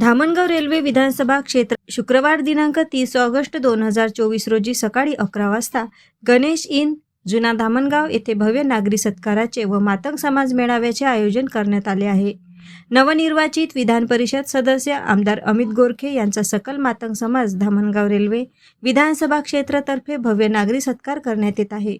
Dhamangaon railway विधानसभा क्षेत्र शुक्रवार दिनांक तीस ऑगस्ट दोन हजार चोवीस रोजी सकाळी अकरा वाजता गणेश इन जुना धामणगाव येथे भव्य नागरी सत्काराचे व मातंग समाज मेळाव्याचे आयोजन करण्यात आले आहे. नवनिर्वाचित विधान परिषद सदस्य आमदार अमित गोरखे यांचा सकल मातंग समाज धामणगाव रेल्वे विधानसभा क्षेत्रातर्फे भव्य नागरी सत्कार करण्यात येत आहे.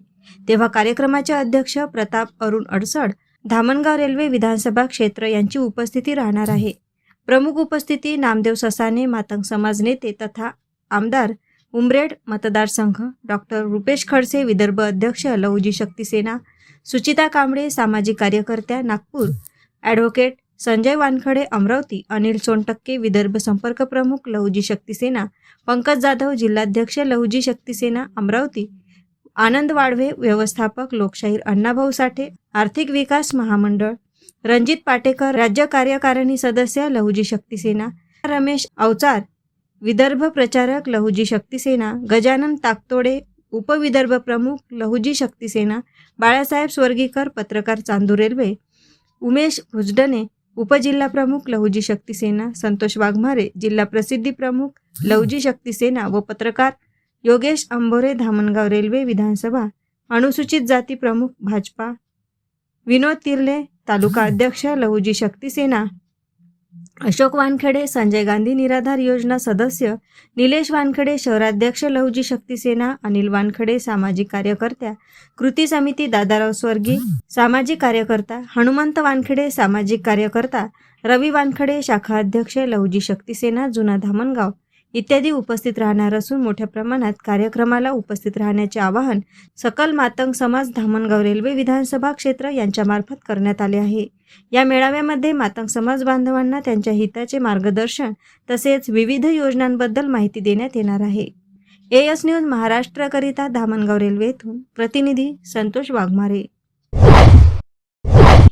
तेव्हा कार्यक्रमाचे अध्यक्ष प्रताप अरुण अडसड धामणगाव रेल्वे विधानसभा क्षेत्र यांची उपस्थिती राहणार आहे. प्रमुख उपस्थिती नामदेव ससाने मातंग समाज नेते तथा आमदार उमरेड मतदारसंघ डॉक्टर रुपेश खडसे विदर्भ अध्यक्ष लहुजी शक्तीसेना सुचिता कांबळे सामाजिक कार्यकर्त्या नागपूर ॲडव्होकेट संजय वानखडे अमरावती अनिल सोनटक्के विदर्भ संपर्क प्रमुख लहुजी शक्तीसेना पंकज जाधव जिल्हाध्यक्ष लहुजी शक्तीसेना अमरावती आनंद वाढवे व्यवस्थापक लोकशाहीर अण्णाभाऊ साठे आर्थिक विकास महामंडळ रणजित पाटेकर राज्य कार्यकारिणी सदस्य लहुजी शक्ती सेना रमेश अवचार विदर्भ प्रचारक लहुजी शक्ती सेना गजानन ताकतोडे उपविदर्भ प्रमुख लहुजी शक्ती सेना बाळासाहेब स्वर्गीकर पत्रकार चांदू रेल्वे उमेश भुजडणे उपजिल्हा प्रमुख लहुजी शक्ती सेना संतोष वाघमारे जिल्हा प्रसिद्धी प्रमुख लहुजी शक्ती सेना व पत्रकार योगेश अंबोरे धामणगाव रेल्वे विधानसभा अनुसूचित जाती प्रमुख भाजपा विनोद तिर्ले तालुका अध्यक्ष लहुजी शक्तीसेना अशोक वानखेडे संजय गांधी निराधार योजना सदस्य निलेश वानखेडे शहराध्यक्ष लहुजी शक्तीसेना अनिल वानखेडे सामाजिक कार्यकर्त्या कृती समिती दादाराव स्वर्गी सामाजिक कार्यकर्ता हनुमंत वानखेडे सामाजिक कार्यकर्ता रवी वानखडे शाखा अध्यक्ष लहुजी शक्तीसेना जुना धामणगाव इत्यादी उपस्थित राहणार असून मोठ्या प्रमाणात कार्यक्रमाला उपस्थित राहण्याचे आवाहन सकल मातंग समाज धामणगाव रेल्वे विधानसभा क्षेत्र यांच्यामार्फत करण्यात आले आहे. या मेळाव्यामध्ये मातंग समाज बांधवांना त्यांच्या हिताचे मार्गदर्शन तसेच विविध योजनांबद्दल माहिती देण्यात येणार आहे. ए एस न्यूज महाराष्ट्रकरिता धामणगाव रेल्वेतून प्रतिनिधी संतोष वाघमारे.